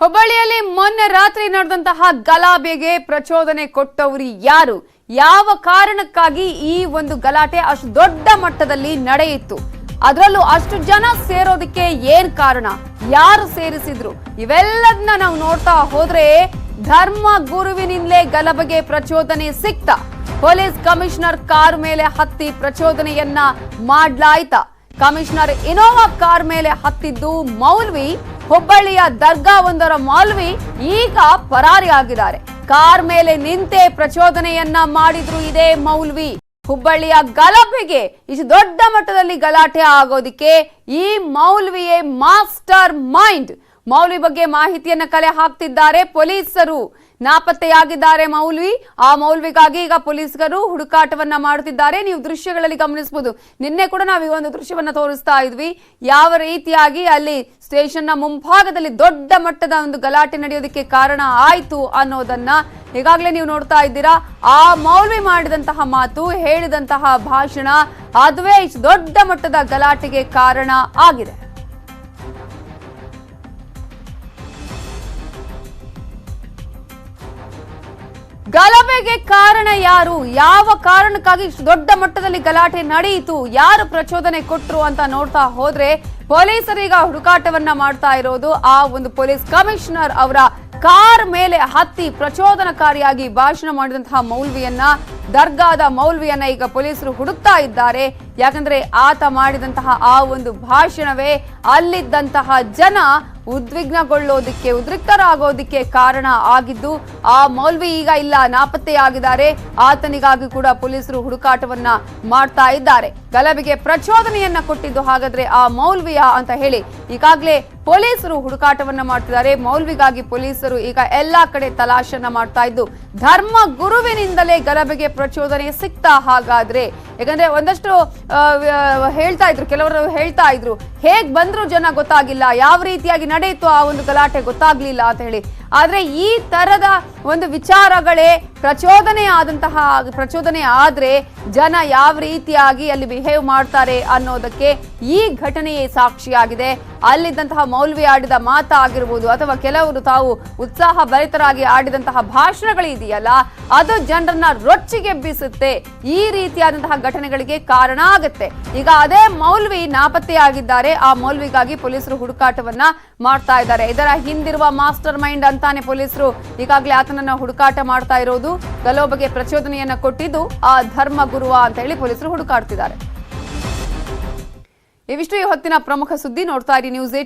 ಹುಬ್ಬಳ್ಳಿಯಲ್ಲಿ ಮೊನ್ನೆ ರಾತ್ರಿ ನಡೆದಂತಹ ಗಲಾಭೆಗೆ ಪ್ರಚೋದನೆ ಕೊಟ್ಟವರು ಯಾರು? ಯಾವ ಕಾರಣಕ್ಕಾಗಿ ಈ ಒಂದು ಗಲಾಟೆ ಅಷ್ಟು ದೊಡ್ಡ ಮಟ್ಟದಲ್ಲಿ ನಡೆಯಿತು? ಅದರಲ್ಲೂ ಅಷ್ಟು ಜನ ಸೇರೋದಕ್ಕೆ ಏನ್ ಕಾರಣ? ಯಾರು ಸೇರಿಸಿದ್ರು? ಇವೆಲ್ಲದನ್ನ ನಾವು ನೋಡ್ತಾ ಹೋದ್ರೆ ಧರ್ಮ ಗುರುವಿನಿಂದಲೇ ಗಲಭೆಗೆ ಪ್ರಚೋದನೆ ಸಿಕ್ತ. ಪೊಲೀಸ್ ಕಮಿಷನರ್ ಕಾರ್ ಮೇಲೆ ಹತ್ತಿ ಪ್ರಚೋದನೆಯನ್ನ ಮಾಡ್ಲಾಯ್ತ. ಕಮಿಷನರ್ ಇನೋವಾ ಕಾರ್ ಮೇಲೆ ಹತ್ತಿದ್ದು ಮೌಲ್ವಿ ಹುಬ್ಬಳ್ಳಿಯ ದರ್ಗಾ ಒಂದರ ಮೌಲ್ವಿ ಈಗ ಪರಾರಿಯಾಗಿದ್ದಾರೆ ಕಾರ್ ಮೇಲೆ ನಿಂತೆ ಪ್ರಚೋದನೆಯನ್ನ ಮಾಡಿದ್ರು ಇದೇ ಮೌಲ್ವಿ. ಹುಬ್ಬಳ್ಳಿಯ ಗಲಭೆಗೆ ಇಷ್ಟು ದೊಡ್ಡ ಮಟ್ಟದಲ್ಲಿ ಗಲಾಟೆ ಆಗೋದಿಕ್ಕೆ ಈ ಮೌಲ್ವಿಯೇ ಮಾಸ್ಟರ್ ಮೈಂಡ್. ಮೌಲ್ವಿ ಬಗ್ಗೆ ಮಾಹಿತಿಯನ್ನ ಕಲೆ ಹಾಕ್ತಿದ್ದಾರೆ ಪೊಲೀಸರು. ನಾಪತ್ತೆಯಾಗಿದ್ದಾರೆ ಮೌಲ್ವಿ. ಆ ಮೌಲ್ವಿಗಾಗಿ ಈಗ ಪೊಲೀಸರು ಹುಡುಕಾಟವನ್ನ ಮಾಡುತ್ತಿದ್ದಾರೆ. ನೀವು ದೃಶ್ಯಗಳಲ್ಲಿ ಗಮನಿಸಬಹುದು. ನಿನ್ನೆ ಕೂಡ ನಾವು ಈ ಒಂದು ದೃಶ್ಯವನ್ನ ತೋರಿಸ್ತಾ ಇದ್ವಿ. ಯಾವ ರೀತಿಯಾಗಿ ಅಲ್ಲಿ ಸ್ಟೇಷನ್ನ ಮುಂಭಾಗದಲ್ಲಿ ದೊಡ್ಡ ಮಟ್ಟದ ಒಂದು ಗಲಾಟೆ ನಡೆಯೋದಕ್ಕೆ ಕಾರಣ ಆಯ್ತು ಅನ್ನೋದನ್ನ ಈಗಾಗಲೇ ನೀವು ನೋಡ್ತಾ ಇದ್ದೀರಾ. ಆ ಮೌಲ್ವಿ ಮಾಡಿದಂತಹ ಮಾತು, ಹೇಳಿದಂತಹ ಭಾಷಣ, ಅದುವೇ ದೊಡ್ಡ ಮಟ್ಟದ ಗಲಾಟೆಗೆ ಕಾರಣ ಆಗಿದೆ. ಗಲಭೆಗೆ ಕಾರಣ ಯಾರು? ಯಾವ ಕಾರಣಕ್ಕಾಗಿ ದೊಡ್ಡ ಮಟ್ಟದಲ್ಲಿ ಗಲಾಟೆ ನಡೆಯಿತು? ಯಾರು ಪ್ರಚೋದನೆ ಕೊಟ್ಟರು ಅಂತ ನೋಡ್ತಾ ಹೋದ್ರೆ ಪೊಲೀಸರೀಗ ಹುಡುಕಾಟವನ್ನ ಮಾಡ್ತಾ ಇರೋದು. ಆ ಒಂದು ಪೊಲೀಸ್ ಕಮಿಷನರ್ ಅವರ ಕಾರ್ ಮೇಲೆ ಹತ್ತಿ ಪ್ರಚೋದನಕಾರಿಯಾಗಿ ಭಾಷಣ ಮಾಡಿದಂತಹ ಮೌಲ್ವಿಯನ್ನ ದರ್ಗಾದ ಮೌಲ್ವಿಯನ್ನ ಈಗ ಪೊಲೀಸರು ಹುಡುಕ್ತಾ ಇದ್ದಾರೆ. ಯಾಕಂದ್ರೆ ಆತ ಮಾಡಿದಂತಹ ಆ ಒಂದು ಭಾಷಣವೇ ಅಲ್ಲಿದ್ದಂತಹ ಜನ ಉದ್ವಿಗ್ನಗೊಳ್ಳೋದಿಕ್ಕೆ, ಉದ್ರಿಕ್ತರಾಗೋದಿಕ್ಕೆ ಕಾರಣ ಆಗಿದ್ದು, ಆ ಮೌಲ್ವಿ ಈಗ ಇಲ್ಲ, ನಾಪತ್ತೆಯಾಗಿದ್ದಾರೆ. ಆತನಿಗಾಗಿ ಕೂಡ ಪೊಲೀಸರು ಹುಡುಕಾಟವನ್ನ ಮಾಡ್ತಾ ಇದ್ದಾರೆ. ಗಲಭೆಗೆ ಪ್ರಚೋದನೆಯನ್ನ ಕೊಟ್ಟಿದ್ದು ಹಾಗಾದ್ರೆ ಆ ಮೌಲ್ವಿಯ ಅಂತ ಹೇಳಿ ಈಗಾಗಲೇ ಪೊಲೀಸರು ಹುಡುಕಾಟವನ್ನ ಮಾಡ್ತಿದ್ದಾರೆ. ಮೌಲ್ವಿಗಾಗಿ ಪೊಲೀಸರು ಈಗ ಎಲ್ಲಾ ಕಡೆ ತಲಾಶನ್ನ ಮಾಡ್ತಾ ಇದ್ದು, ಧರ್ಮ ಗುರುವಿನಿಂದಲೇ ಗಲಭೆಗೆ ಪ್ರಚೋದನೆ ಸಿಗ್ತಾ ಹಾಗಾದ್ರೆ, ಯಾಕಂದ್ರೆ ಒಂದಷ್ಟು ಹೇಳ್ತಾ ಇದ್ರು, ಕೆಲವರು ಹೇಳ್ತಾ ಇದ್ರು, ಹೇಗ್ ಬಂದ್ರು ಜನ ಗೊತ್ತಾಗಿಲ್ಲ, ಯಾವ ರೀತಿಯಾಗಿ ನಡೆಯಿತು ಆ ಒಂದು ಗಲಾಟೆ ಗೊತ್ತಾಗ್ಲಿಲ್ಲ ಅಂತ ಹೇಳಿ. ಆದ್ರೆ ಈ ತರದ ಒಂದು ವಿಚಾರಗಳೇ ಪ್ರಚೋದನೆ ಆದಂತಹ ಪ್ರಚೋದನೆ ಆದ್ರೆ ಜನ ಯಾವ ರೀತಿಯಾಗಿ ಅಲ್ಲಿ ಬಿಹೇವ್ ಮಾಡ್ತಾರೆ ಅನ್ನೋದಕ್ಕೆ ಈ ಘಟನೆಯೇ ಸಾಕ್ಷಿಯಾಗಿದೆ. ಅಲ್ಲಿದ್ದಂತಹ ಮೌಲ್ವಿ ಆಡಿದ ಮಾತಾಗಿರ್ಬೋದು ಅಥವಾ ಕೆಲವರು ತಾವು ಉತ್ಸಾಹ ಭರಿತರಾಗಿ ಆಡಿದಂತಹ ಭಾಷಣಗಳಿದೆಯಲ್ಲ ಅದು ಜನರನ್ನ ರೊಚ್ಚಿಗೆಬ್ಬಿಸುತ್ತೆ ಈ ರೀತಿಯಾದಂತಹ ಘಟನೆಗಳಿಗೆ ಕಾರಣ ಆಗುತ್ತೆ. ಈಗ ಅದೇ ಮೌಲ್ವಿ ನಾಪತ್ತೆಯಾಗಿದ್ದಾರೆ. ಆ ಮೌಲ್ವಿಗಾಗಿ ಪೊಲೀಸರು ಹುಡುಕಾಟವನ್ನ ಮಾಡ್ತಾ ಇದ್ದಾರೆ. ಇದರ ಹಿಂದಿರುವ ಮಾಸ್ಟರ್ ಮೈಂಡ್ ಅಂತಾನೆ ಪೊಲೀಸರು ಈಗಾಗಲೇ ಆತನನ್ನ ಹುಡುಕಾಟ ಮಾಡ್ತಾ ಇರೋದು. ಗಲೋಬಗೆ ಪ್ರಚೋದನೆಯನ್ನ ಕೊಟ್ಟಿದ್ದು ಆ ಧರ್ಮ ಗುರುವ ಅಂತ ಹೇಳಿ ಪೊಲೀಸರು ಹುಡುಕಾಡ್ತಿದ್ದಾರೆ. ಇವಿಷ್ಟು ಈ ಹೊತ್ತಿನ ಪ್ರಮುಖ ಸುದ್ದಿ ನೋಡ್ತಾ ಇರಿ. ನ್ಯೂಸ್